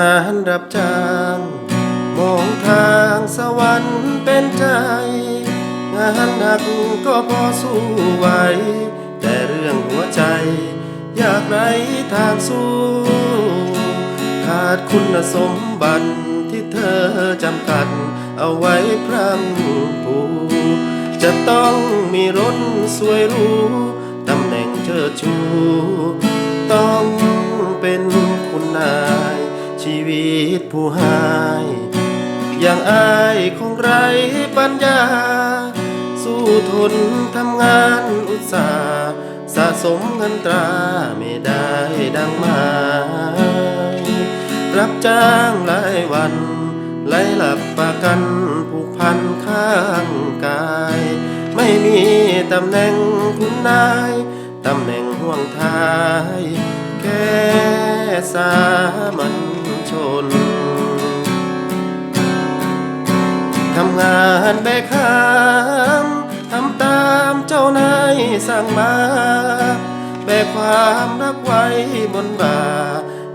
านรับจ้าง มองทางสวรรค์เป็นใจ งานหนักก็พอสู้ไหว แต่เรื่องหัวใจ อยากไรทางสู้ ขาดคุณสมบัติที่เธอจำกัด เอาไว้พรั่งพรูจะต้องมีรถสวยรู้ ตำแหน่งเชิดชู ต้องเป็น ชีวิตผู้หาย อย่างอายคงไรปัญญา สู้ทนทำงานอุตสาห์สะสมเงินตราไม่ได้ดังหมายรับจ้างหลายวันไล่หลับประกันผูกพันข้างกาย ไม่มีตำแหน่งคุณนายตำแหน่งห่วงท้าย แค่สามัญ ชน ทำงานแบกหามทำตามเจ้านายสั่งมา แบกความรักไว้บนบ่า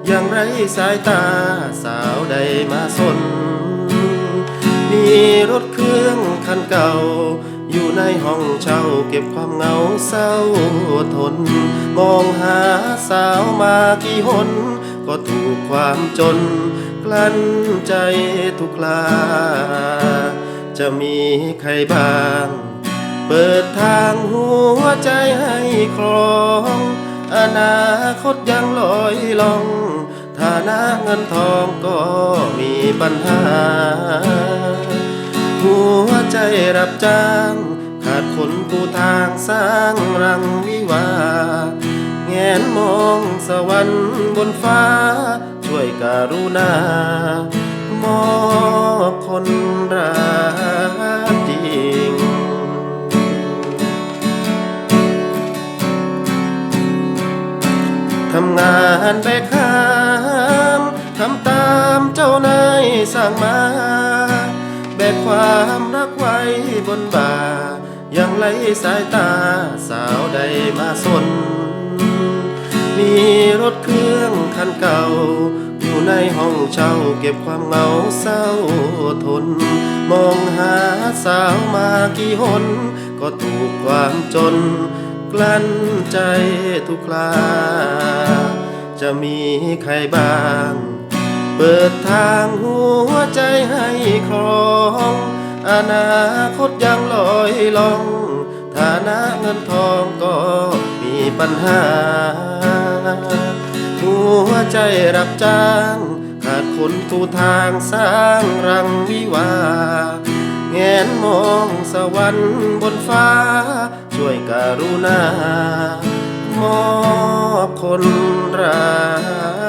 อย่างไรสายตาสาวใดมาสน มีรถเครื่องคันเก่าอยู่ในห้องเช่าเก็บความเหงาเศร้าทน มองหาสาวมากี่หน ก็ถูกความจน กลั้นใจทุกลา จะมีใครบ้าง เปิดทางหัวใจให้ครอง อนาคตยังลอยลองฐานะเงินทองก็มีปัญหา หัวใจรับจ้าง ขาดคนปูทางสร้างรังวิวา แงนมอง วรรค์บนฟ้า ช่วยการุณามอบคนรักจริง ทำงานแบกหามทำตามเจ้านายสั่งมา แบกความรักไว้บนบ่ายังไหลสายตาสาวใดมาสน มีรถเครื่องคันเก่า อยู่ในห้องเช่าเก็บความเหงาเศร้าทน มองหาสาวมากี่หน ก็ถูกความจน กลั้นใจทุกคราจะมีใครบ้าง เปิดทางหัวใจให้ครองอนาคตยังลอยลอง ฐานะเงินทองก็มีปัญหา วใจรับจ้าง ขาดคนตูทางสร้างรังวิวาแงนมองสวรรค์บนฟ้า ช่วยการุณามอบคนรัก